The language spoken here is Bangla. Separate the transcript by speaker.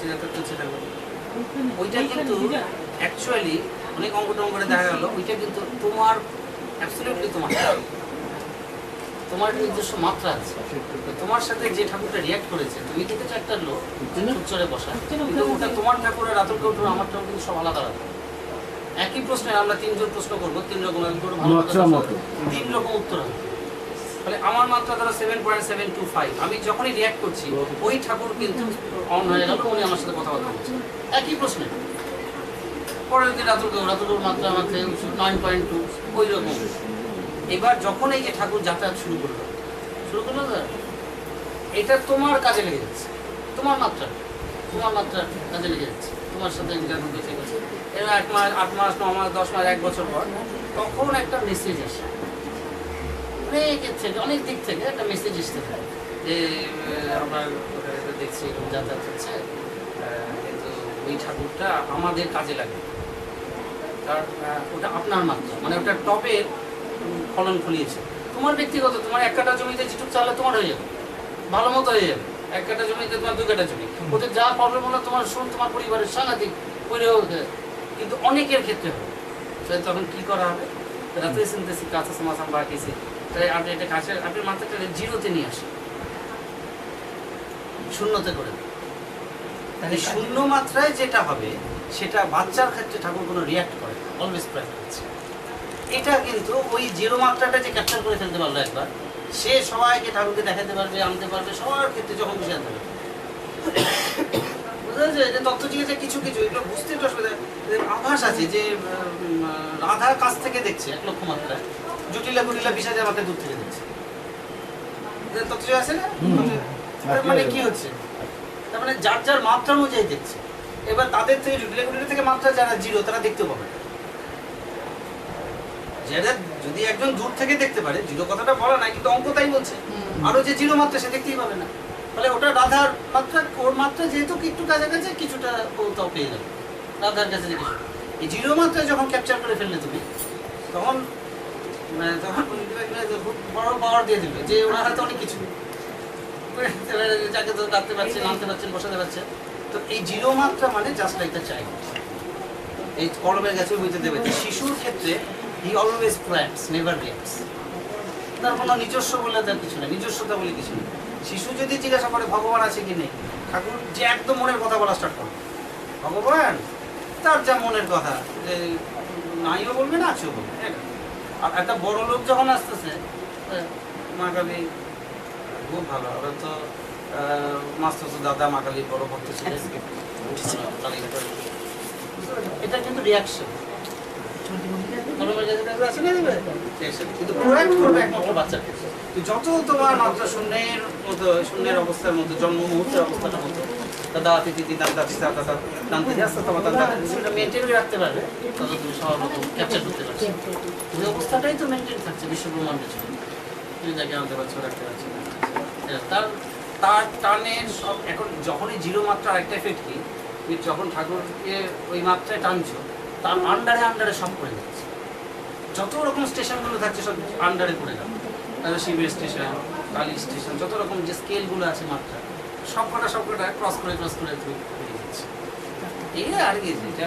Speaker 1: করছে যাতায়াত করছে ওইটা কিন্তু অ্যাকচুয়ালি অনেক অঙ্ক টঙ্ক করে দেখা গেল ওইটা কিন্তু তোমার অ্যাবসলিউটলি তোমার। তোমার একটা নিজস্ব মাত্রা আছে। তোমার সাথে যে ঠাকুরটা রিয়াক্ট করেছে তুমি কিন্তু একটা লোক চড়ে বসা। কিন্তু ওটা তোমার ঠাকুরের রাতুল আমার ঠাকুর কিন্তু সব আলাদা আলাদা। একই প্রশ্নে আমরা তিনজন প্রশ্ন করব তিন রকম। তিন রকম উত্তর হবে। তাহলে আমার মাত্রা ধরো seven point seven two five আমি যখনই রিয়াক্ট করছি, ওই ঠাকুর কিন্তু অন হয়ে গেল, উনি আমার সাথে কথাবার্তা বলছেন। একই প্রশ্নে। পরের দিন রাতুল রাতুলের মাত্রা আমাকে নাইন পয়েন্ট টু ওই রকম। এবার যখন এই যে ঠাকুর যাতায়াত শুরু করল শুরু করল না এটা তোমার কাজে লেগে যাচ্ছে। তোমার মাত্রা। তোমার মাত্রা কাজে লেগে যাচ্ছে। তোমার সাথে ইন্টারভিউ গেছে এবার এক মাস, আট মাস, ন মাস, দশ মাস, এক বছর পর তখন একটা মেসেজ আসে। অনেকের থেকে অনেক দিক থেকে একটা মেসেজ আসতে থাকে যে আমরা দেখছি এরকম যাতায়াত হচ্ছে। কিন্তু ওই ঠাকুরটা আমাদের কাজে লাগে। কারণ ওটা আপনার মাত্রা মানে ওটা টপের ফলন ফলিয়েছে। তোমার ব্যক্তিগত তোমার এক কাটা জমিতে যেটুকু চালে তোমার হয়ে যাবে। ভালো মতো হয়ে যাবে। এক কাটা জমিতে তোমার দু কাটা জমি। ওদের যা প্রবলেম হলো তোমার শুন তোমার পরিবারের সাংঘাতিক পরিবার কিন্তু অনেকের ক্ষেত্রে হবে। তখন কি করা হবে? রাতে শুনতেছি কাছে সমাধান বাকিয়েছি তাই আপনি এটা কাছে আপনি মাত্রাটা জিরোতে নিয়ে আসেন। শূন্যতে করে তাহলে শূন্য মাত্রায় যেটা হবে সেটা বাচ্চার ক্ষেত্রে ঠাকুর কোনো রিয়াক্ট করে অলওয়েজ প্রেফারেন্স এটা কিন্তু ওই জিরো মাত্রাটা যে ক্যাপচার করে ফেলতে পারল একবার সে সবাইকে ঠাকুরকে দেখাতে পারবে আনতে পারবে সবার ক্ষেত্রে যখন বুঝে আনতে পারবে। বুঝা যাচ্ছে যে তত্ত্ব জিজ্ঞাসা কিছু কিছু এগুলো বুঝতে একটু অসুবিধা। আভাস আছে যে রাধার কাছ থেকে দেখছে এক লক্ষ মাত্রায়। জটিলা কুটিলা বিশ হাজার মাত্রায় দূর থেকে এদের তত্ত্ব আছে না? মানে কি হচ্ছে? তার মানে যার যার মাত্রা অনুযায়ী দেখছে এবার তাদের থেকে জটিলা কুটিলা থেকে মাত্রা যারা জিরো তারা দেখতে পাবে। যারা যদি একজন দূর থেকে দেখতে পারে জিরো কথাটা বলা নাই কিন্তু অঙ্ক তাই বলছে। আরও যে জিরো মাত্রা সে দেখতেই পাবে না। ফলে ওটা রাধার মাত্রা ওর মাত্রা যেহেতু একটু কাছাকাছি কিছুটা ও তাও পেয়ে যাবে। রাধার কাছে কিছু এই জিরো মাত্রা যখন ক্যাপচার করে ফেললে তুমি তখন মানে খুব বড় পাওয়ার দিয়ে দিবে। যে ওনার হাতে অনেক কিছু। যাকে তো ডাকতে পারছেন আনতে পারছেন বসাতে পারছেন তো এই জিরো মাত্রা মানে জাস্ট লাইক দ্য চাইল্ড এই কলমের গাছে বইতে দেবে শিশুর ক্ষেত্রে he always plants never reacts তার কোনো নিজস্ব বলে তার কিছু নেই, নিজস্বতা বলে কিছু নেই। শিশু যদি জিজ্ঞাসা করে, ভগবান আছে কি নেই? ঠাকুর যে একদম মনের কথা বলা স্টার্ট করে ভগবান, তার যা মনের কথা, যে, নাইও বলবে না, আছেও বলবে। এটা। আর একটা বড় লোক যখন আসতেছে আহ, মা কালী খুব ভালো। ওরা তো মাস্টার দাদা মা কালী বড় কালীঘাটের। এটা কিন্তু রিয়াকশন যত তোমার মাত্রা শূন্যের মতো শূন্যের অবস্থার মতো জন্ম মুহূর্তের অবস্থাটা মতো দাদা তিথি তিথি দাদা তিথি দাদা দাদা দান্তে যাচ্ছে তোমার দাদা সেটা মেনটেন রাখতে পারবে তত তুমি সবার ক্যাপচার করতে পারছ ওই অবস্থাটাই তো মেনটেন থাকছে বিশ্ব ব্রহ্মাণ্ডের জন্য তুমি যাকে আনতে পারছ রাখতে পারছ হ্যাঁ, তার তার টানের সব এখন যখনই জিরো মাত্রা আরেকটা এফেক্ট কি তুমি যখন ঠাকুরকে ওই মাত্রায় টানছো তার আন্ডারে আন্ডারে সব করে যাচ্ছে যত রকম স্টেশনগুলো থাকছে সব আন্ডারে পড়ে যাবে তারপরে শিবের স্টেশন কালী স্টেশন যত রকম যে স্কেলগুলো আছে মাত্রা সব কটা ক্রস করে ক্রস করে তুমি বেরিয়ে যাচ্ছে এই আর কি এটা